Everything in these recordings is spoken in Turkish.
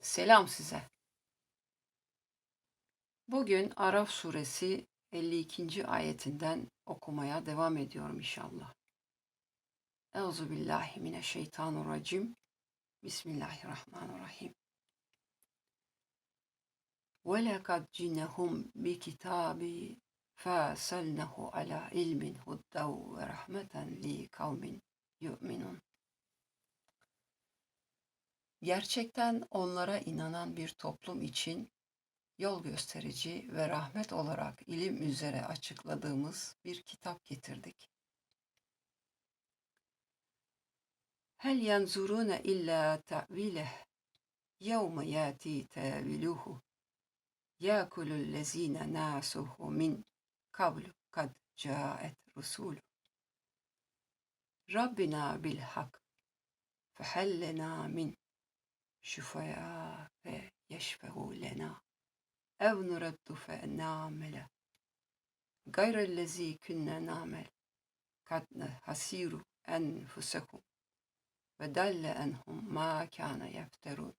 Selam size. Bugün Araf suresi 52. ayetinden okumaya devam ediyorum inşallah. Euzu billahi mineşşeytanirracim. Bismillahirrahmanirrahim. Ve lekad cinnehum bi kitabi ilmin huddav ve rahmeten li kavmin yu'minun. Gerçekten onlara inanan bir toplum için yol gösterici ve rahmet olarak ilim üzere açıkladığımız bir kitap getirdik. Hel yanzurune illa ta'vileh yevme yati teviluhu yakulul lezine nasuhu min kablu kad caet rusulu Rabbina bil hak fehellena min şufaya ve yeşfehu lena ev nuraddu fe na'mele gayrellezi künne na'mel kad hasiru enfusehum ve dalle enhum ma kâne yefterun.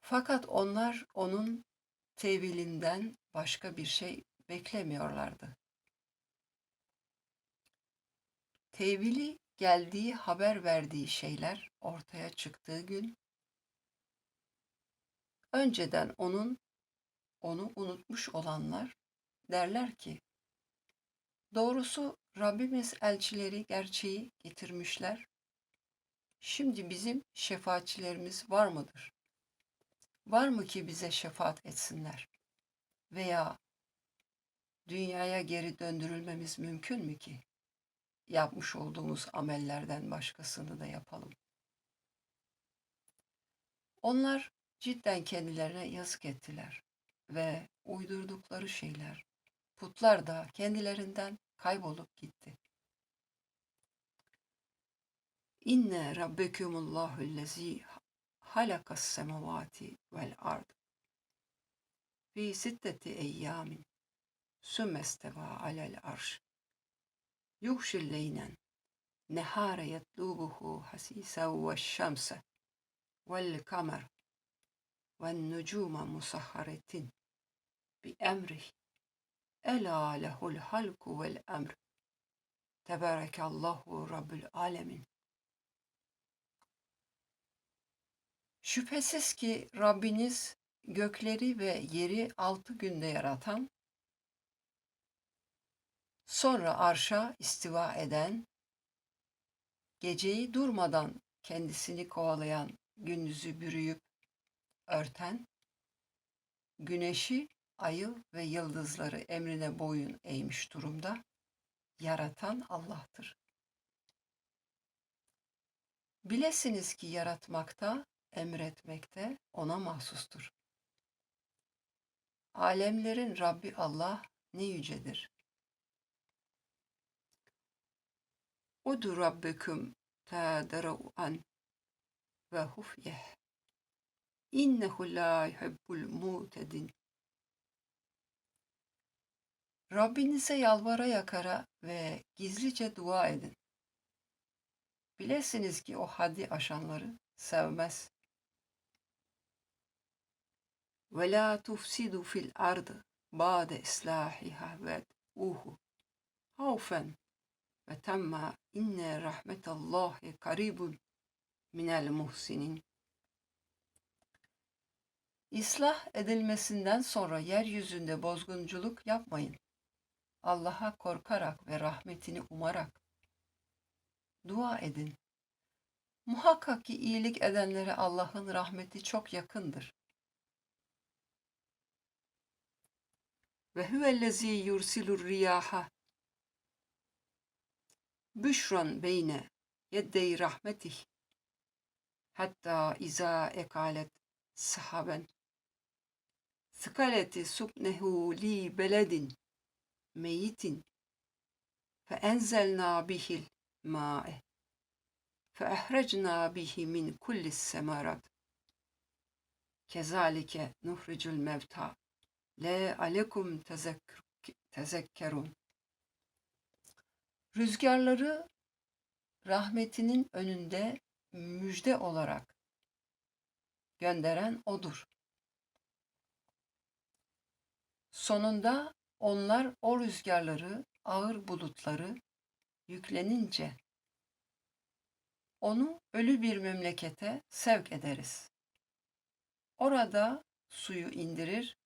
Fakat onlar onun tevilinden başka bir şey beklemiyorlardı. Tevili geldiği haber verdiği şeyler ortaya çıktığı gün önceden onun onu unutmuş olanlar derler ki doğrusu Rabbimiz elçileri gerçeği getirmişler. Şimdi bizim şefaatçilerimiz var mıdır? Var mı ki bize şefaat etsinler? Veya dünyaya geri döndürülmemiz mümkün mü ki? Yapmış olduğumuz amellerden başkasını da yapalım. Onlar cidden kendilerine yazık ettiler ve uydurdukları şeyler, putlar da kendilerinden kaybolup gitti. İnne rabbekumullahu lezi halakas semavati vel ard fi sitteti eyyamin sümmesteva alel arş يغشي الليل نهار يطلبه حسيسا والشمس والقمر والنجوم مسخرة بأمره ألا له الخلق والأمر تبارك الله رب العالمين Şüphesiz ki Rabbiniz gökleri ve yeri altı günde yaratan Sonra arşa istiva eden, geceyi durmadan kendisini kovalayan, gündüzü bürüyüp örten, güneşi, ayı ve yıldızları emrine boyun eğmiş durumda yaratan Allah'tır. Bilesiniz ki yaratmakta, emretmekte ona mahsustur. Alemlerin Rabbi Allah ne yücedir. Udu rabbekum tâderû'an ve hufyeh. İnnehu la yuhibbul mutedin. Rabbinize yalvara yakara ve gizlice dua edin. Bilesiniz ki o haddi aşanları sevmez. Ve la tufsidu fil ardı ba'de islahiha ve uhu havfen ve temma inne rahmetallahi karibun minel muhsinin. İslah edilmesinden sonra yeryüzünde bozgunculuk yapmayın. Allah'a korkarak ve rahmetini umarak dua edin. Muhakkak ki iyilik edenlere Allah'ın rahmeti çok yakındır. Ve huvellezî yursilur riyaha büşran beyne yeddey rahmetih. Hatta iza ekalet sahaben. Skaleti subnehu li beledin meyitin. Fe enzelna bihil ma'e. Fe ehrecna bihi min kullis semarat. Kezalike nuhricul mevta. Le alekum tezekkerun Rüzgarları rahmetinin önünde müjde olarak gönderen odur. Sonunda onlar o rüzgarları, ağır bulutları yüklenince onu ölü bir memlekete sevk ederiz. Orada suyu indirir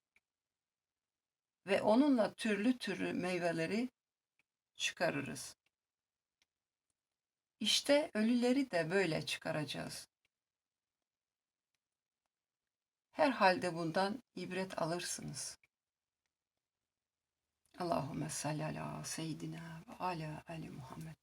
ve onunla türlü türlü meyveleri çıkarırız. İşte ölüleri de böyle çıkaracağız. Herhalde bundan ibret alırsınız. Allahümme salli ala seyyidina ve ala Ali Muhammed.